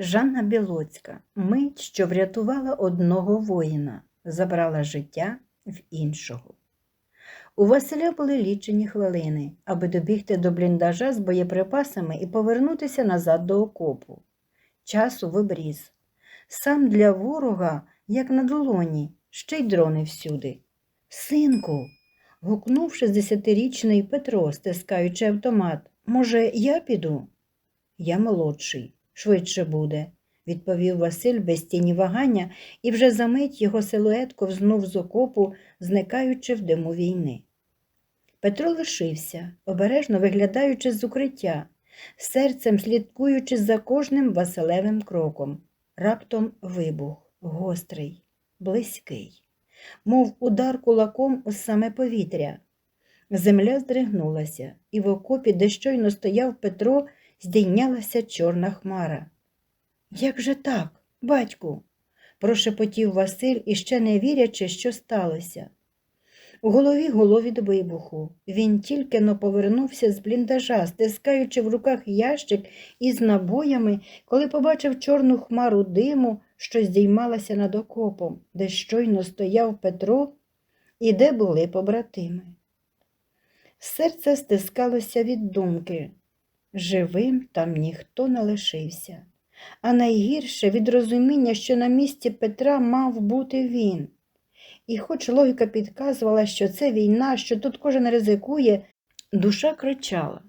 Жанна Білоцька, мить, що врятувала одного воїна, забрала життя в іншого. У Василя були лічені хвилини, аби добігти до бліндажа з боєприпасами і повернутися назад до окопу. Часу вибріз. Сам для ворога, як на долоні, ще й дрони всюди. Синку. гукнув шестдесятирічний Петро, стискаючи автомат. Може, я піду? Я молодший, швидше буде, відповів Василь без тіні вагання, і вже за мить його силует ковзнув з окопу, зникаючи в диму війни. Петро лишився, обережно виглядаючи з укриття, серцем слідкуючи за кожним Василевим кроком. Раптом вибух, гострий, близький, мов удар кулаком у саме повітря. Земля здригнулася, і в окопі, де щойно стояв Петро, здійнялася чорна хмара. Як же так, батьку? прошепотів Василь, іще не вірячи, що сталося. У голові гуло від вибуху. Він тільки но повернувся з бліндажа, стискаючи в руках ящик із набоями, коли побачив чорну хмару диму, що здіймалася над окопом, де щойно стояв Петро і де були побратими. Серце стискалося від думки. Живим там ніхто не лишився, а найгірше від розуміння, що на місці Петра мав бути він. І хоч логіка підказувала, що це війна, що тут кожен ризикує, душа кричала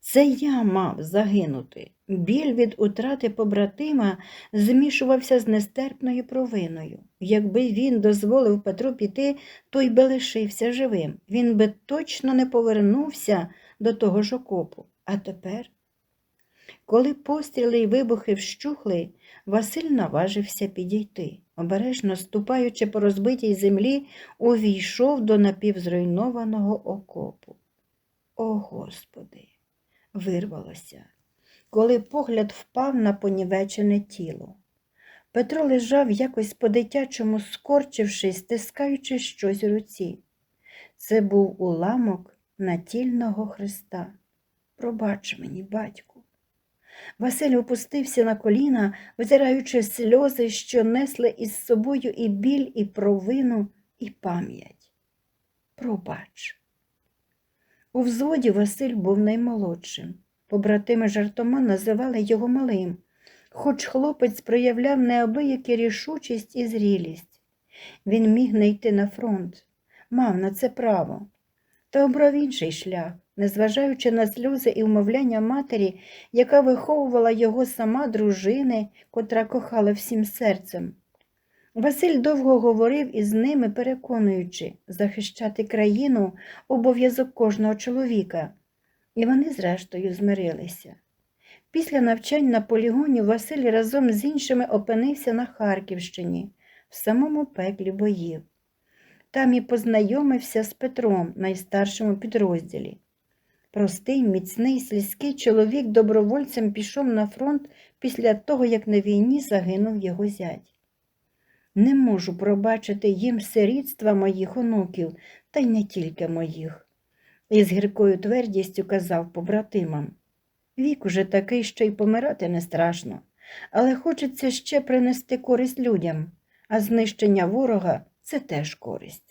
це я мав загинути. Біль від утрати побратима змішувався з нестерпною провиною. Якби він дозволив Петру піти, той би лишився живим. Він би точно не повернувся до того ж окопу. А тепер, коли постріли й вибухи вщухли, Василь наважився підійти. Обережно ступаючи по розбитій землі, увійшов до напівзруйнованого окопу. О Господи! вирвалося, коли погляд впав на понівечене тіло. Петро лежав якось по-дитячому, скорчившись, стискаючи щось у руці. Це був уламок натільного Христа. Пробач мені, батьку. Василь опустився на коліна, витираючи сльози, що несли із собою і біль, і провину, і пам'ять. Пробач. У взводі Василь був наймолодшим. Побратими жартома називали його малим, хоч хлопець проявляв неабияку рішучість і зрілість. Він міг не йти на фронт, мав на це право, та обрав інший шлях, незважаючи на сльози і вмовляння матері, яка виховувала його сама дружини, котра кохала всім серцем. Василь довго говорив із ними, переконуючи, захищати країну обов'язок кожного чоловіка, і вони, зрештою, змирилися. Після навчань на полігоні Василь разом з іншими опинився на Харківщині, в самому пеклі боїв. Там і познайомився з Петром, найстаршому підрозділі. Простий, міцний, сільський чоловік добровольцем пішов на фронт після того, як на війні загинув його зять. Не можу пробачити їм сирітства моїх онуків, та й не тільки моїх. І з гіркою твердістю казав побратимам. Вік уже такий, що й помирати не страшно, але хочеться ще принести користь людям, а знищення ворога це теж користь.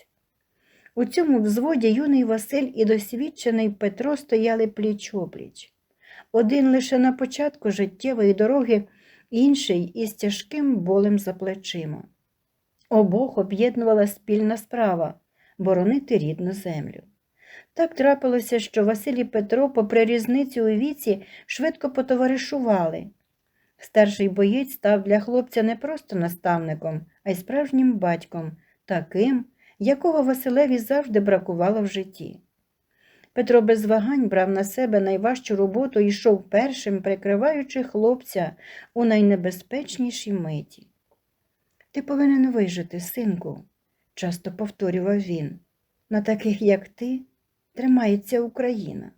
У цьому взводі юний Василь і досвідчений Петро стояли пліч опліч. Один лише на початку життєвої дороги, інший із тяжким болем за плечима. Обох об'єднувала спільна справа боронити рідну землю. Так трапилося, що Василь і Петро, попри різницю у віці, швидко потоваришували. Старший боєць став для хлопця не просто наставником, а й справжнім батьком, таким, якого Василеві завжди бракувало в житті. Петро без вагань брав на себе найважчу роботу і йшов першим, прикриваючи хлопця у найнебезпечнішій миті. Ти повинен вижити, синку, часто повторював він. На таких, як ти, тримається Україна.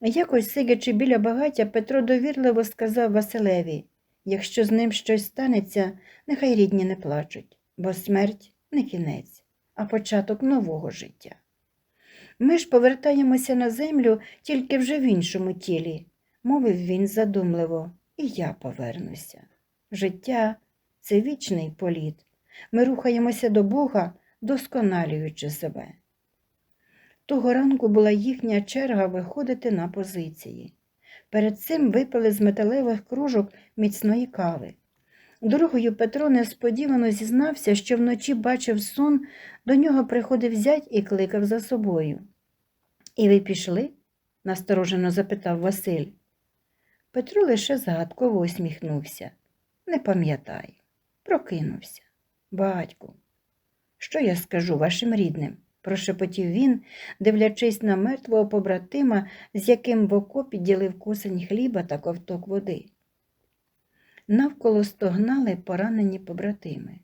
Якось, сидячи біля багаття, Петро довірливо сказав Василеві якщо з ним щось станеться, нехай рідні не плачуть, бо смерть не кінець, а початок нового життя. Ми ж повертаємося на землю тільки вже в іншому тілі, мовив він задумливо, і я повернуся. Життя це вічний політ. Ми рухаємося до Бога, досконалюючи себе. Того ранку була їхня черга виходити на позиції. Перед цим випили з металевих кружок міцної кави. Дорогою Петро несподівано зізнався, що вночі бачив сон, до нього приходив зять і кликав за собою. І ви пішли? насторожено запитав Василь. Петро лише загадково усміхнувся. Не пам'ятаю. Прокинувся. Батьку, що я скажу вашим рідним? прошепотів він, дивлячись на мертвого побратима, з яким в окопі ділив кусень хліба та ковток води. Навколо стогнали поранені побратими.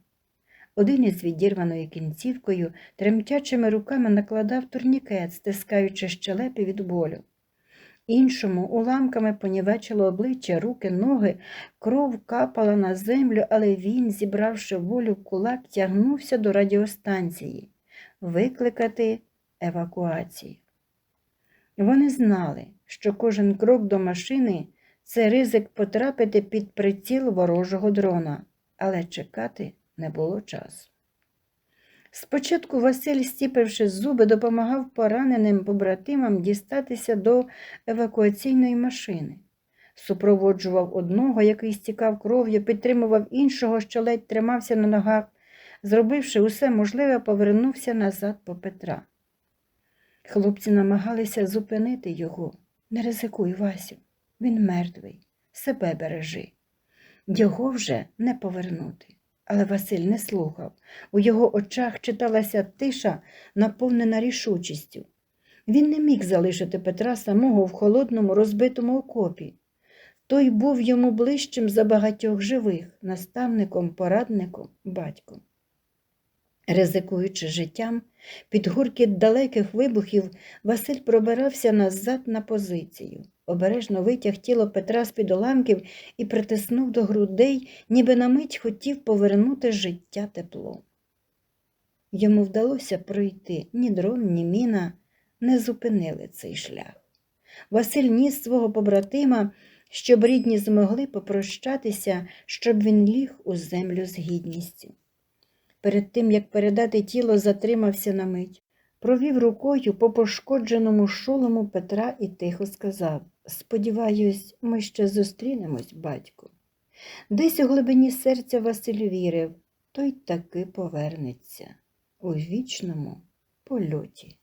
Один із відірваною кінцівкою тремтячими руками накладав турнікет, стискаючи щелепи від болю. Іншому уламками понівечило обличчя, руки, ноги, кров капала на землю, але він, зібравши волю в кулак, тягнувся до радіостанції викликати евакуацію. Вони знали, що кожен крок до машини це ризик потрапити під приціл ворожого дрона, але чекати не було часу. Спочатку Василь, стіпивши зуби, допомагав пораненим побратимам дістатися до евакуаційної машини. Супроводжував одного, який стікав кров'ю, підтримував іншого, що ледь тримався на ногах. Зробивши усе можливе, повернувся назад по Петра. Хлопці намагалися зупинити його. Не ризикуй, Васю, він мертвий, себе бережи. Його вже не повернути. Але Василь не слухав. У його очах читалася тиша, наповнена рішучістю. Він не міг залишити Петра самого в холодному, розбитому окопі. Той був йому ближчим за багатьох живих, наставником, порадником, батьком. Ризикуючи життям, під гуркіт далеких вибухів, Василь пробирався назад на позицію. Обережно витяг тіло Петра з під уламків і притиснув до грудей, ніби на мить хотів повернути життя тепло. Йому вдалося пройти ні дрон, ні міна не зупинили цей шлях. Василь ніс свого побратима, щоб рідні змогли попрощатися, щоб він ліг у землю з гідністю. Перед тим, як передати тіло, затримався на мить, провів рукою по пошкодженому шолому Петра і тихо сказав Сподіваюсь, ми ще зустрінемось, батько. Десь у глибині серця Василь вірив, той таки повернеться у вічному польоті.